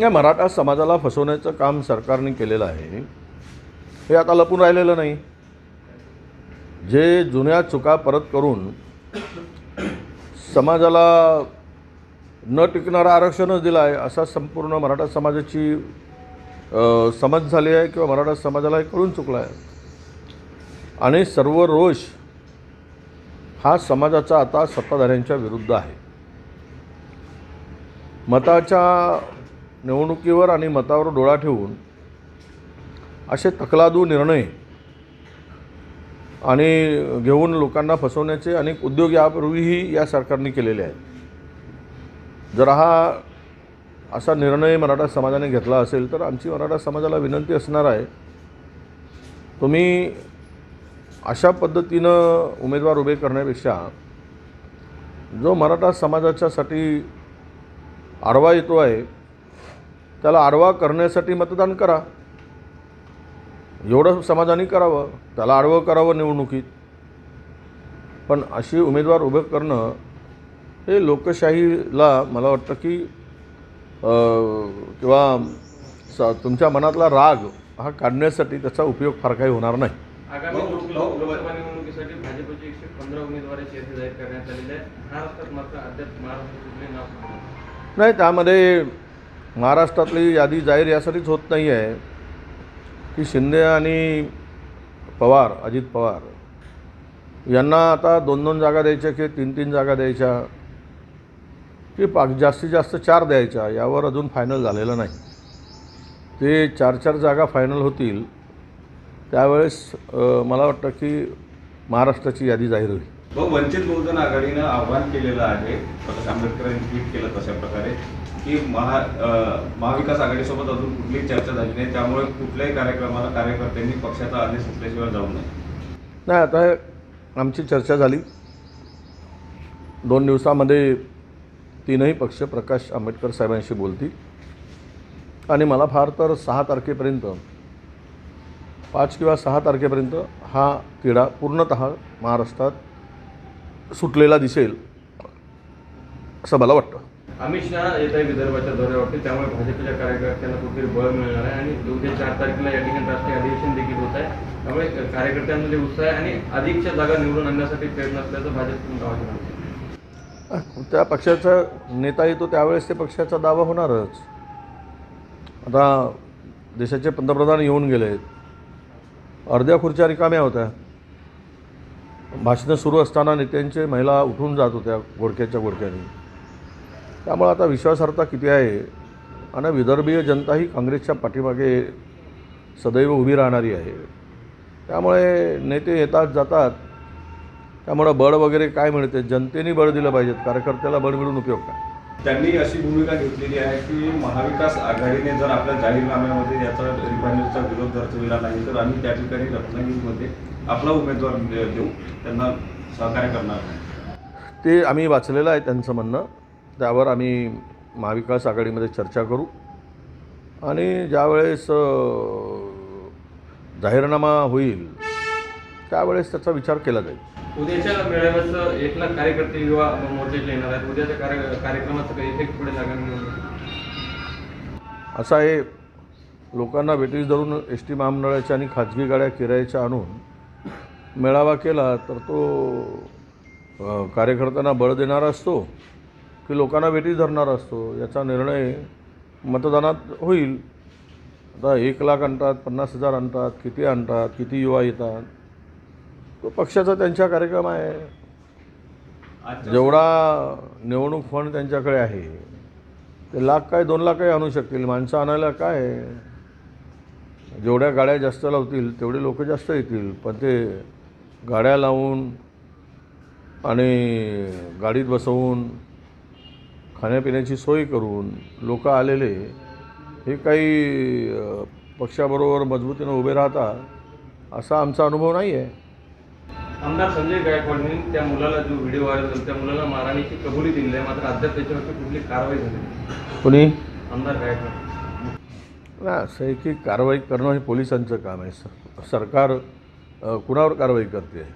या मराठा समाजाला फसवण्याचं काम सरकारने केलेलं आहे. हे आता लपून राहिलेलं नाही. जे जुन्या चुका परत करून समाजाला न टिकणारं आरक्षणच दिलं आहे असा संपूर्ण मराठा समाजाची समज झाली आहे किंवा मराठा समाजाला हे कळून चुकलं आहे. आणि सर्व रोष हा समाजाचा आता सत्ताधाऱ्यांच्या विरुद्ध आहे. मताच्या निवडणुकीवर आणि मतावर डोळा ठेवून असे तकलादू निर्णय आणि घेऊन लोकांना फसवण्याचे अनेक उद्योग यापूर्वीही या सरकारने केलेले आहेत. जर हा असा निर्णय मराठा समाजाने घेतला असेल तर आमची मराठा समाजाला विनंती असणार आहे तुम्ही अशा पद्धतीनं उमेदवार उभे करण्यापेक्षा जो मराठा समाजाच्यासाठी आडवा येतो आहे त्याला आडवा करण्यासाठी मतदान करा. एवढं समाजाने करावं त्याला आडवं करावं निवडणुकीत. पण अशी उमेदवार उभं करणं हे लोकशाहीला मला वाटतं की किंवा स तुमच्या मनातला राग हा काढण्यासाठी त्याचा उपयोग फार काही होणार नाही. नाही त्यामध्ये महाराष्ट्रातली यादी जाहीर यासाठीच होत नाही आहे की शिंदे आणि पवार अजित पवार यांना आता दोन दोन जागा द्यायच्या की तीन तीन जागा द्यायच्या की पा जास्तीत जास्त चार द्यायच्या यावर अजून फायनल झालेलं नाही. ते चार चार जागा फायनल होतील त्यावेळेस मला वाटतं की महाराष्ट्राची यादी जाहीर होईल. वंचित बहुजन आघाडीनं आव्हान केलेलं आहे प्रकाश आंबेडकरांनी ट्विट केलं तशा प्रकारे की महा महाविकास आघाडीसोबत अजून कुठलीही चर्चा झाली नाही. त्यामुळे कुठल्याही कार्यक्रमाला कार्यकर्त्यांनी पक्षाचा आदेश सुटल्याशिवाय जाऊ नये. नाही आता आमची चर्चा झाली. दोन दिवसामध्ये तीनही पक्ष प्रकाश आंबेडकर साहेबांशी बोलतील. आणि मला फार तर सहा तारखेपर्यंत पाच किंवा सहा तारखेपर्यंत हा तिढा पूर्णत महाराष्ट्रात सुटलेला दिसेल असं मला वाटतं. अमित शहा येत आहे विदर्भाच्या दौऱ्यावरती. त्यामुळे भाजपच्या कार्यकर्त्यांना कुठेतरी बळ मिळणार आहे आणि उद्या चार तारखेला या ठिकाणी राष्ट्रीय अधिवेशन देखील होत आहे. त्यामुळे कार्यकर्त्यांमध्ये उत्साह आहे आणि अधिकच्या जागा निवडून आणण्यासाठी प्रयत्न असल्याचं भाजप गावाचे त्या पक्षाचा नेता येतो त्यावेळेस ते पक्षाचा दावा होणारच. आता देशाचे पंतप्रधान येऊन गेलेत अर्ध्या खुर्च्या रिकाम्या होत्या. भाषणं सुरू असताना नेत्यांचे महिला उठून जात होत्या गोडक्याच्या गोडक्याने. त्यामुळे आता विश्वासार्हता किती आहे? आणि विदर्भीय जनता ही काँग्रेसच्या पाठीमागे सदैव उभी राहणारी आहे. त्यामुळे नेते येतात जातात. त्यामुळं बळ वगैरे काय मिळते? जनतेने बळ दिलं पाहिजेत. कार्यकर्त्याला बळ मिळून उपयोग काय? त्यांनी अशी भूमिका घेतलेली आहे की महाविकास आघाडीने जर आपल्या जाहीरनाम्यामध्ये याचा रिफायनरीचा विरोध दर्शविला नाही तर आम्ही त्या ठिकाणी रत्नागिरीमध्ये आपला उमेदवार देऊ. त्यांना सहकार्य करणार नाही. ते आम्ही वाचलेलं आहे त्यांचं म्हणणं. त्यावर आम्ही महाविकास आघाडीमध्ये चर्चा करू. आणि ज्यावेळेस जाहीरनामा होईल त्यावेळेस त्याचा विचार केला जाईल. उद्याच्या मेळाव्याचं एक लाख कार्यकर्ते युवा मोर्चाचे येणार आहेत. उद्याच्या कार्य कार्यक्रमाचं काही इफेक्ट पुढे निवडणुकीत असा आहे लोकांना वेटीस धरून एस टी महामंडळाच्या आणि खाजगी गाड्या किरायाच्या आणून मेळावा केला तर तो कार्यकर्त्यांना बळ देणारा असतो. की लोकांना वेटीस धरणारा असतो याचा निर्णय मतदानात होईल. आता एक लाख आणतात पन्नास हजार आणतात किती आणतात किती युवा येतात? तो पक्षाचा त्यांचा कार्यक्रम आहे. जेवढा निवडणूक फंड त्यांच्याकडे आहे ते लाख काय दोन लाख काही आणू शकतील? माणसं आणायला काय आहे? जेवढ्या गाड्या जास्त लावतील तेवढे लोक जास्त येतील. पण ते गाड्या लावून आणि गाडीत बसवून खाण्यापिण्याची सोय करून लोक आलेले हे काही पक्षाबरोबर मजबूतीनं उभे राहतात असा आमचा अनुभव नाही आहे आमदार संजय गायकवाडनी त्या मुलाला जो व्हिडिओ व्हायरल झाला त्या मुलाला मारहाणीची कबुली दिली आहे मात्र अद्याप त्याच्यावरती कुठली कारवाई झाली. कुणी? आमदार गायकवाड. नाही असं आहे की कारवाई करणं हे पोलिसांचं काम आहे. सर सरकार कुणावर कारवाई करते?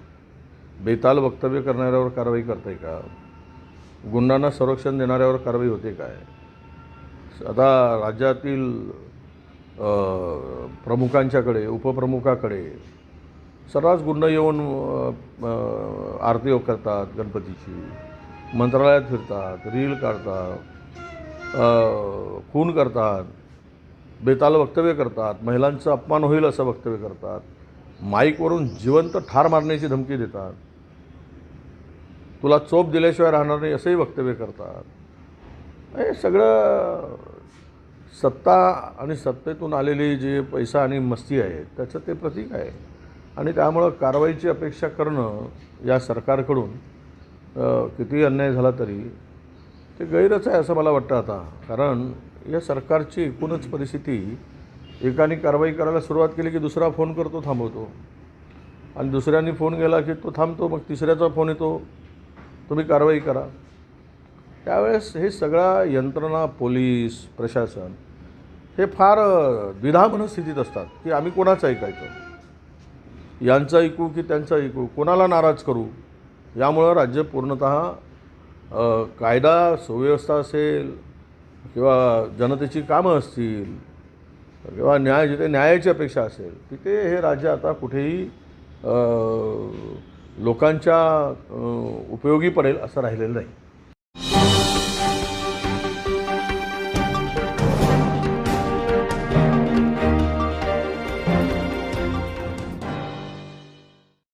बेताल वक्तव्य करणाऱ्यावर कारवाई करते का? गुंडांना संरक्षण देणाऱ्यावर कारवाई होते काय? आता राज्यातील प्रमुखांच्याकडे उपप्रमुखाकडे सर्रास गुंड येऊन आरती करतात गणपतीची मंत्रालयात फिरतात रील काढतात खून करतात बेताल वक्तव्य करतात महिलांचा अपमान होईल असं वक्तव्य करतात माईकवरून जिवंत ठार मारण्याची धमकी देतात. तुला चोप दिल्याशिवाय राहणार नाही असंही वक्तव्य करतात. हे सगळं सत्ता आणि सत्तेतून आलेली जे पैसा आणि मस्ती आहे त्याचं ते प्रतीक आहे. आणि त्यामुळं कारवाईची अपेक्षा करणं या सरकारकडून कितीही अन्याय झाला तरी ते गैरच आहे असं मला वाटतं आता. कारण या सरकारची एकूणच परिस्थिती एकाने कारवाई करायला सुरुवात केली की दुसरा फोन करतो थांबवतो. आणि दुसऱ्यांनी फोन केला की तो थांबतो मग तिसऱ्याचा फोन येतो. तुम्ही कारवाई करा. त्यावेळेस हे सगळ्या यंत्रणा पोलीस प्रशासन हे फार अ, द्विधा मनस्थितीत असतात की आम्ही कोणाचं ऐकायचं? यांचं ऐकू की त्यांचं ऐकू? कोणाला नाराज करू? यामुळं राज्य पूर्णतः कायदा सुव्यवस्था असेल किंवा जनतेची कामं असतील किंवा न्याय जिथे न्यायाची अपेक्षा असेल तिथे हे राज्य आता कुठेही लोकांच्या उपयोगी पडेल असं राहिलेलं नाही.